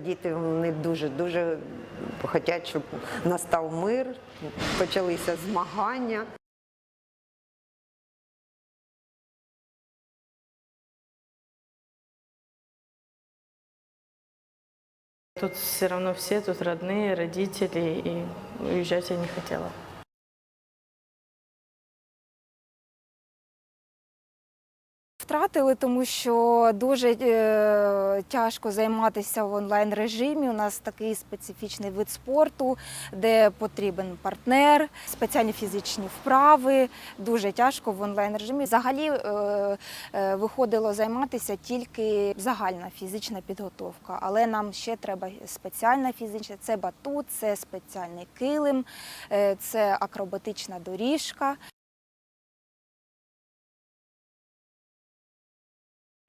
Діти вони дуже дуже хочуть, щоб настав мир, почалися змагання. Тут все равно все, тут родные, родители, и уезжать я не хотела. Втратили, тому що дуже е, тяжко займатися в онлайн режимі. У нас такий специфічний вид спорту, де потрібен партнер, спеціальні фізичні вправи. Дуже тяжко в онлайн режимі. Взагалі е, е, виходило займатися тільки загальна фізична підготовка, але нам ще треба спеціальна фізична. Це батут, це спеціальний килим, це акробатична доріжка.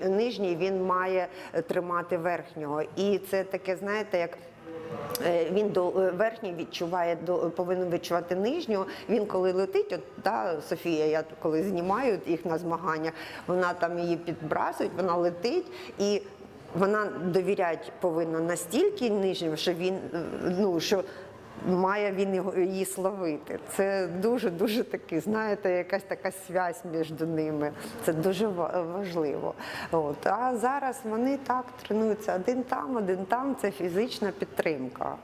Нижній він має тримати верхнього. І це таке, знаєте, як. е, Він до е, верхній відчуває до повинен відчувати нижнього. Він коли летить, от та Софія, я коли знімаю їх на змагання, вона там її підбрасують, вона летить і вона довіряти повинна настільки нижньому, що він е, ну що має він її словити. Це дуже дуже таки, знаєте, якась така связь між ними. Це дуже ва- важливо. От а зараз вони так тренуються один там, один там. Це фізична підтримка.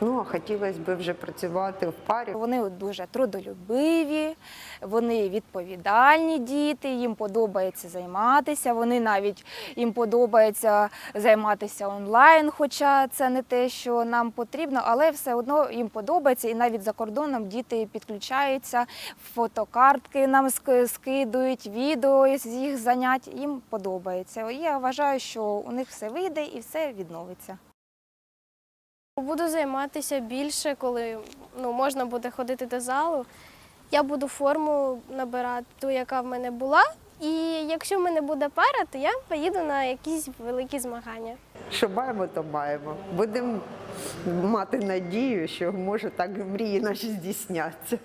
Ну а хотілося б вже працювати в парі. Вони дуже трудолюбиві, вони відповідальні діти, їм подобається займатися. Вони навіть їм подобається займатися онлайн, хоча це не те, що нам потрібно, але все одно їм подобається. І навіть за кордоном діти підключаються, фотокартки нам скидують, відео з їх занять. Їм подобається. Я вважаю, що у них все вийде і все відновиться. Буду займатися більше, коли ну, можна буде ходити до залу. Я буду форму набирати ту, яка в мене була. І якщо в мене буде пара, то я поїду на якісь великі змагання. Що маємо, то маємо. Будемо мати надію, що може так мрії наші здійсняться.